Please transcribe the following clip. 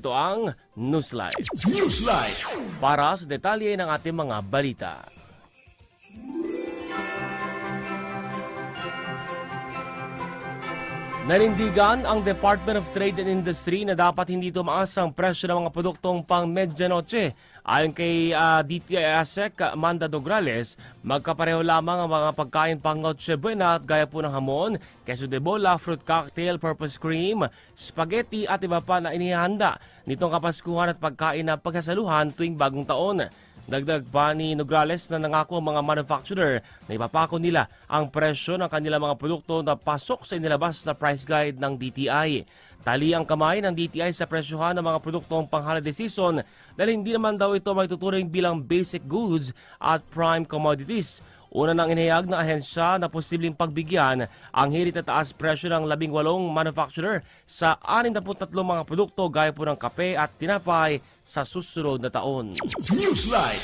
ito ang Newsline. Newsline. Para sa detalye ng ating mga balita. Nanindigan ang Department of Trade and Industry na dapat hindi tumaas ang presyo ng mga produktong pang medianoche. Ayon kay ah, DTI ASEC Amanda Dograles, magkapareho lamang ang mga pagkain pang Noche Buena at gaya po ng hamon, queso de bola, fruit cocktail, purpose cream, spaghetti at iba pa na inihanda nitong kapaskuhan at pagkain na pagsasaluhan tuwing bagong taon. Dagdag pa ni Nograles na nangako ang mga manufacturer na ipapako nila ang presyo ng kanilang mga produkto na pasok sa inilabas na price guide ng DTI. Tali ang kamay ng DTI sa presyohan ng mga produktong pang holiday season dahil hindi naman daw ito may tuturing bilang basic goods at prime commodities. Una nang inihayag ng ahensya na posibleng pagbigyan ang hirit na taas presyo ng labing walong manufacturer sa 63 mga produkto gaya po ng kape at tinapay sa susunod na taon. Newsline.